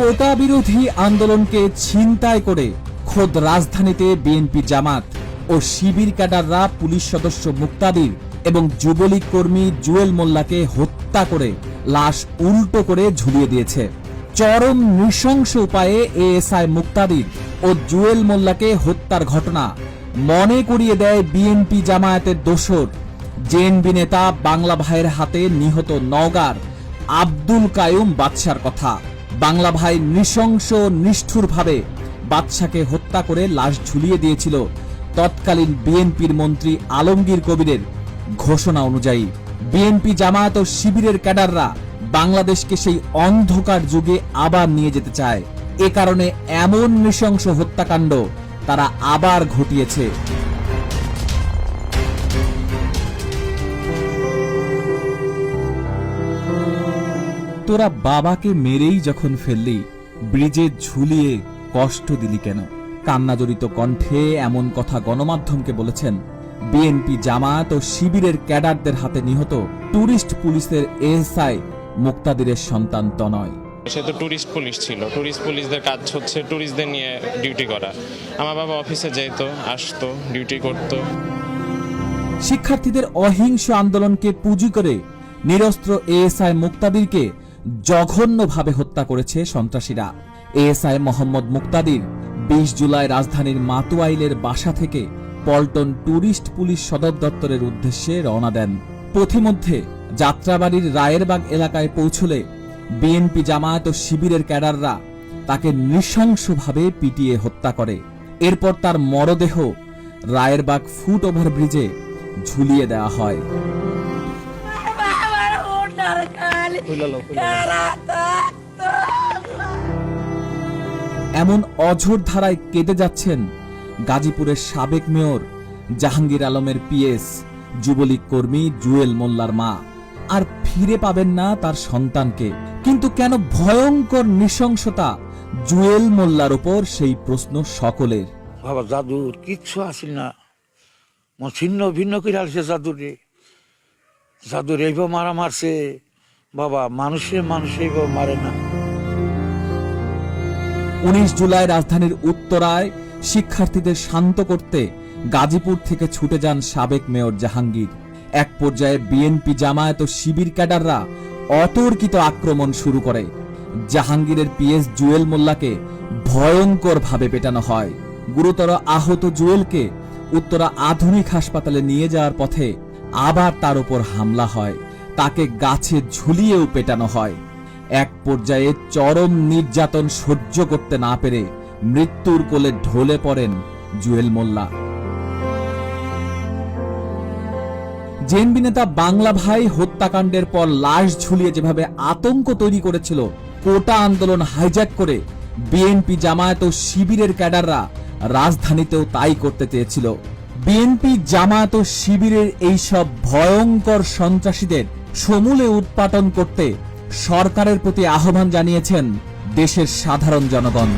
কোটা বিরোধী আন্দোলনকে ছিনতাই করে খোদ রাজধানীতে বিএনপি জামাত ও শিবির ক্যাডাররা পুলিশ সদস্য মুক্তাদির এবং যুবলীগ কর্মী জুয়েল মোল্লাকে হত্যা করে লাশ উল্টো করে ঝুলিয়ে দিয়েছে। চরম নৃশংস উপায়ে এএসআই মুক্তাদির ও জুয়েল মোল্লাকে হত্যার ঘটনা মনে করিয়ে দেয় বিএনপি জামায়াতের দোসর। জেএনবি নেতা বাংলা ভাইয়ের হাতে নিহত নওগার আব্দুল কায়ুম বাদশার কথা। বাংলা ভাই নৃশংস, নিষ্ঠুরভাবে বাদশাকে হত্যা করে লাশ ঝুলিয়ে দিয়েছিল তৎকালীন বিএনপির মন্ত্রী আলমগীর কবিরের ঘোষণা অনুযায়ী। বিএনপি জামায়াত ও শিবিরের ক্যাডাররা বাংলাদেশকে সেই অন্ধকার যুগে আবার নিয়ে যেতে চায়। এ কারণে এমন নৃশংস হত্যাকাণ্ড তারা আবার ঘটিয়েছে। তোরা বাবাকে মেরেই যখন ফেললি ব্রিজে ঝুলিয়ে কষ্ট দিলি কেন? কান্নাজড়িত কণ্ঠে এমন কথা গণমাধ্যমকে বলেছেন বিএনপি জামায়াত ও শিবিরের ক্যাডারদের হাতে নিহত টুরিস্ট পুলিশের এএসআই মুক্তাদিরের সন্তান তনয় সে তো ট্যুরিস্ট পুলিশ ছিল। ট্যুরিস্ট পুলিশদের কাজ হচ্ছে ট্যুরিস্টদের নিয়ে ডিউটি করা। আমার বাবা অফিসে যেত আসতো ডিউটি করতো। শিক্ষার্থীদের অহিংস আন্দোলনকে পুঁজি করে নিরস্ত্র এএসআই মুক্তাদিরকে জঘন্যভাবে হত্যা করেছে সন্ত্রাসীরা। এএসআই মোহাম্মদ মুক্তাদির বিশ জুলাই রাজধানীর মাতুয়াইলের বাসা থেকে পল্টন ট্যুরিস্ট পুলিশ সদর দপ্তরের উদ্দেশ্যে রওনা দেন। পথিমধ্যে যাত্রাবাড়ির রায়েরবাগ এলাকায় পৌঁছলে বিএনপি জামায়াত ও শিবিরের ক্যাডাররা তাকে নৃশংসভাবে পিটিয়ে হত্যা করে। এরপর তার মরদেহ রায়েরবাগ ফুট ওভারব্রিজে ঝুলিয়ে দেওয়া হয়। এমন অঝোর ধারায় কেটে যাচ্ছেন গাজীপুরের সাবেক মেয়র জাহাঙ্গীর আলমের পিএস, যুবলীগ কর্মী জুয়েল মোল্লার মা। আর ফিরে পাবেন না তার সন্তানকে। কিন্তু কেন ভয়ঙ্কর নৃশংসতা জুয়েল মোল্লার ওপর সেই প্রশ্ন সকলের। বাবা জাদুর কিচ্ছু আসিল না। ছিন্ন ভিন্ন করে আলছে জাদুরে। জাদুর এইভাবে মারা মারছে বাবা, মানুষ এইভাবে মারে না। উনিশ জুলাই রাজধানীর উত্তরায় শিক্ষার্থীদের শান্ত করতে গাজীপুর থেকে ছুটে যান সাবেক মেয়র জাহাঙ্গীর। এক পর্যায়ে বিএনপি জামায়াত ও শিবির ক্যাডাররা অতর্কিত আক্রমণ শুরু করে। জাহাঙ্গীরের পিএস জুয়েল মোল্লাকে ভয়ঙ্করভাবে পেটানো হয়। গুরুতর আহত জুয়েলকে উত্তরা আধুনিক হাসপাতালে নিয়ে যাওয়ার পথে আবার তার উপর হামলা হয়। তাকে গাছে ঝুলিয়েও পেটানো হয়। এক পর্যায়ে চরম নির্যাতন সহ্য করতে না পেরে মৃত্যুর কোলে ঢলে পড়েন জুয়েল মোল্লা। জেএনবি নেতা বাংলা ভাই হত্যাকাণ্ডের পর লাশ ঝুলিয়ে যেভাবে আতঙ্ক তৈরি করেছিল, কোটা আন্দোলন হাইজ্যাক করে বিএনপি জামায়াত ও শিবিরের ক্যাডাররা রাজধানীতেও তাই করতে চেয়েছিল। বিএনপি জামায়াত ও শিবিরের এইসব ভয়ঙ্কর সন্ত্রাসীদের সমূলে উৎপাটন করতে সরকারের প্রতি আহ্বান জানিয়েছেন দেশের সাধারণ জনগণ।